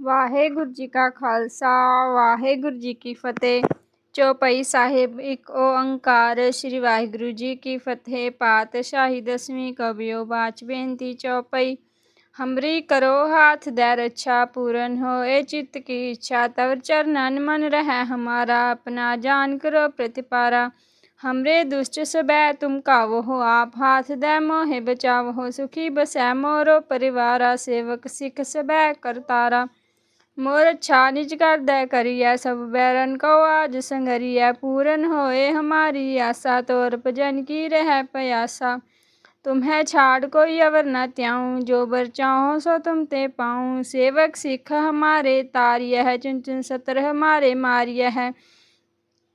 ਵਾਹਿਗੁਰੂ ਜੀ ਕਾ ਖਾਲਸਾ ਵਾਹਿਗੁਰੂ ਜੀ ਕੀ ਫਤਿਹ ਚੌਪਈ ਸਾਹਿਬ ਇੱਕ ਓੰਕਾਰ ਸ੍ਰੀ ਵਾਹਿਗੁਰੂ ਜੀ ਕੀ ਫਤਿਹ ਪਾਤਸ਼ਾਹੀ ਦਸਵੀਂ ਕਬਿਓ ਬਾਚ ਬੇਨਤੀ ਚੌਪਈ ਹਮਰੀ ਕਰੋ ਹਾਥ ਦੇ ਰੱਛਾ ਪੂਰਨ ਹੋਏ ਚਿੱਤ ਕੀ ਇੱਛਾ ਤਵ ਚਰਨਨ ਮਨ ਰਹਿ ਹਮਾਰਾ अपना जान करो प्रतिपारा हमरे दुष्ट सबै तुम कावो हो आप हाथ दे मोहे बचाव हो सुखी बसै मोरो परिवारा सेवक सिख सबै करतारा मोर अच्छा निज कर दे करिए सब बैरन को आज संगरिए पूरन होए हमारी आशा तोर भजन की रह प्यासा तुम्हें छाड़ कोई अवर न त्याऊं जो बर चाहो सो तुम ते पाऊं सेवक सिख हमारे तारिय है चुन चुन सतर हमारे मारिय है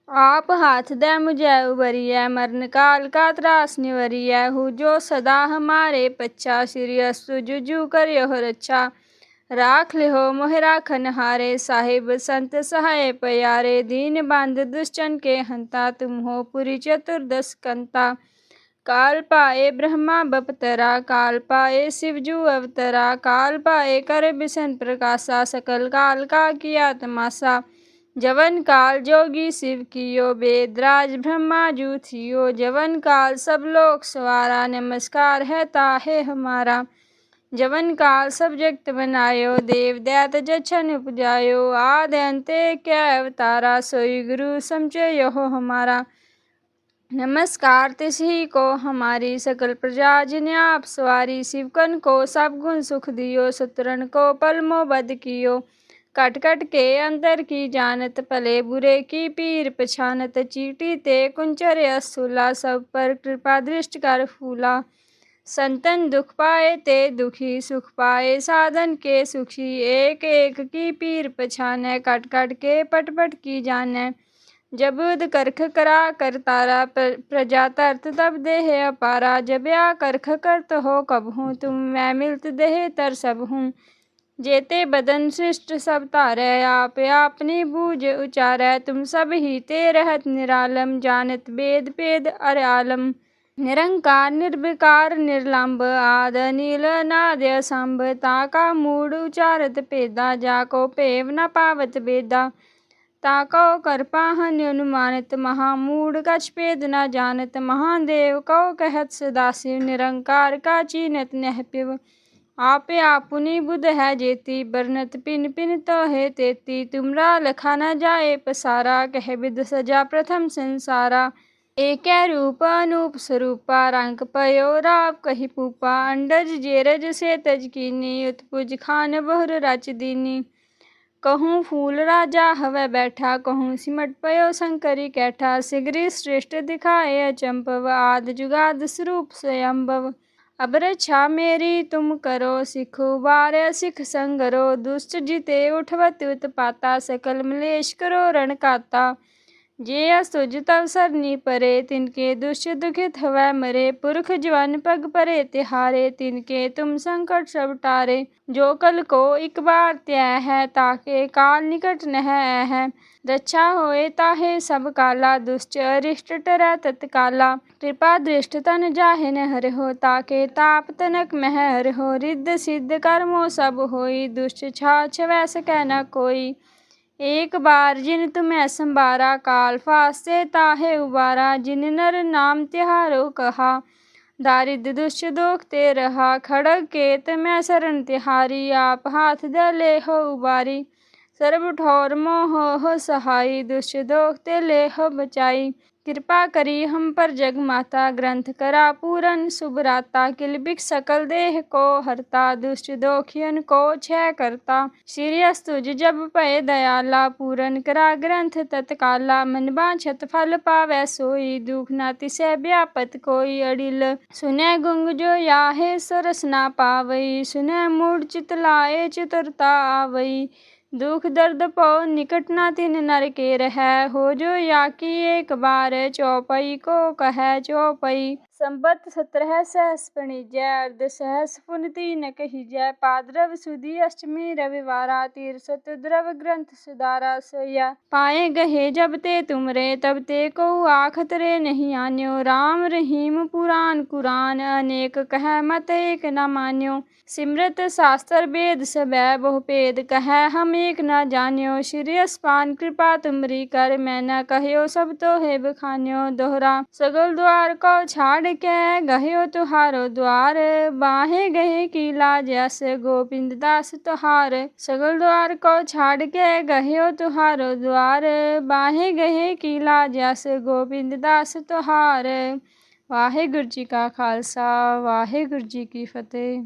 आप हाथ दे मुझे उबरिय मरण काल का त्रास निवरिय हूँ जो सदा हमारे पच्छा श्री अस्तु जुजू करियो रक्षा राख लिहो मोह राखन हारे साहिब संत सहाय प्यारे, दीन बाँध दुष्टन के हंता, तुम हो पुरी चतुर्दश कंता। काल पाए ब्रह्मा बपतरा, काल पाए शिवजू अवतरा, काल पाए कर बिसन प्रकाशा, सकल काल का किया तमाशा। जवन काल जोगी शिव कियो वेदराज ब्रह्मा जू थियो। जवन काल सब लोग सवारा, नमस्कार है ताहे हमारा। जवन काल सब जगत बनायो देव दैत जछन उपजायो। आद अंते क्या अवतारा, सोई गुरु समझे यहो हमारा। नमस्कार, तिसही को हमारी सकल प्रजा, जिन्हें आप सवारी, शिवकन को सब गुण सुख दियो सतरन को पलमो बद कियो। कट कट के अंतर की जानत, पले बुरे की पीर पछानत, चीटी ते कुंचर असुला, सब पर कृपा दृष्ट कर फूला। संतन दुख पाए ते दुखी, सुख पाए साधन के सुखी। एक एक की पीर पछाने कट कट के पट पट की जाने। जब उद करख करा कर तारा प्रजा तरत तब देह अपारा। जब या करख करत हो कब हूँ तुम, मैं मिलत देह तर सब हूँ। जेते बदन सृष्ट सब तारे, आप अपनी बूझ उचारै। तुम सब ही ते रहत निरालम, जानत वेद पेद अर आलम। निरंकार, निर्विकार, निर्लंब, आद, नील नाद्य संभ ताका, मूड उचारत पेदा, जाको, पेव न पावत बेदा। ताको करपाहन अनुमानित महामूड कछ पेद, न जानत, महादेव, कौ, कहत सदाशिव निरंकार, का चीनत, नह पिव। आपे आपुनी बुध है जेती, बरनत, पिन पिन तो है तेती। तुमरा, लखा, न जाए, पसारा, कह विद सजा, प्रथम संसारा। एक रूप अनूप स्वरूपा रंग पयो राव कही पूपा, अंडज जेरज से तजकीनी उत्पुज खान बहुर रच दीनी। कहूँ फूल राजा हवे बैठा, कहूँ सिमट पयो शंकरी कैठा। सिगरी श्रेष्ठ दिखाए चंपव आद जुगाद स्वरूप स्वयंभव। अब रक्षा मेरी, तुम करो सिखो, बार सिख संगरो। दुष्ट जिते उठवत उत्पाता सकल मलेश करो रण जे असुज तव सरनी परे, तिनके दुष्ट दुखित हवै मरे। पुरख जवन पग परे, तिहारे, तिनके तुम संकट सब टारे। जो कल को एक बार त्याय है, ताके काल निकट नह है। रक्षा होए ताहे सब काला, दुष्ट अरिष्ट टरै तत्काला। कृपा दृष्ट तन जाहे न हर हो, ताके ताप तनक मह हर हो। रिद्ध सिद्ध कर्मो सब होई, दुष्ट छा छवै सकै न कोई। एक बार जिन तुम्हें संबारा काल फासे ताहे उबारा जिन नर नाम तिहारो कहा दारिद्र दुष्ट दोख ते रहा खड़ग केत मैं शरण तिहारी आप हाथ दे ले हो उबारी सर्व ठोर मोह हो सहाई दुष्ट दोख ते ले हो बचाई ਕਿਰਪਾ ਕਰੀ ਹਮ ਪਰ ਜਗ ਮਾਤਾ ਗ੍ਰੰਥ ਕਰਾ ਪੂਰਨ ਸੁਭ ਰਾਤਾ ਕਿਲ ਬਿਕ ਸਕਲ ਦੇਹ ਕੋ ਹਰਤਾ ਦੁਸ਼ਟ ਦੋਖਿਯਨ ਕੋ ਛੈ ਕਰਤਾ। ਸ੍ਰੀ ਅਸਤੁਜ ਜਬ ਭਏ ਦਇਆਲਾ ਪੂਰਨ ਕਰਾ ਗ੍ਰੰਥ ਤਤਕਾਲਾ ਮਨ ਬਾ ਛਤ ਫਲ ਪਾਵੈ ਸੋਈ ਦੁਖ ਨਾ ਤਿਸੈ ਵਿਆਪਤ ਕੋਈ ਅੜਿਲ। ਸੁਨੈ ਗੁੰਗ ਜੋ ਯਾਹੇ ਸਰਸ ਨਾ ਪਾਵਈ, ਸੁਨੈ ਮੂੜ ਚਿਤ ਲਾਏ ਚਿਤਰਤਾ ਆਵਈ। दुख दर्द पौ निकट ना तिन नर के रह। हो जो या की एक बार चौपई को कह चौपई। संबत सत्रह सहस पणिजय अर्ध सहस पुनति न कहिजय पाद्रव सुदी अष्टमी रविवारा तीर सतुद्रव ग्रंथ सुधारा सोया पाए गहे जब ते तुमरे तब ते को आखत रे नहीं आन्यो राम रहीम पुराण कुरान अनेक कह मत एक न मान्यो सिमरत शास्त्र वेद सबै बहुपेद कह हम एक न जान्यो श्री अस्पान कृपा तुमरी कर मैं न कहो सब तो हे बखान्यो दोहरा सगल द्वार को छाड़ के गह्यो तुहारो द्वार बाहे गहे की लाज यस गोविंद दास तुहार सगल द्वार को छाड़ के गह्यो तुहारो द्वार बाहे गहे की लाज यस गोविंद दास तुहार ਵਾਹਿਗੁਰੂ ਜੀ ਕਾ ਖਾਲਸਾ ਵਾਹਿਗੁਰੂ ਜੀ ਕੀ ਫਤਿਹ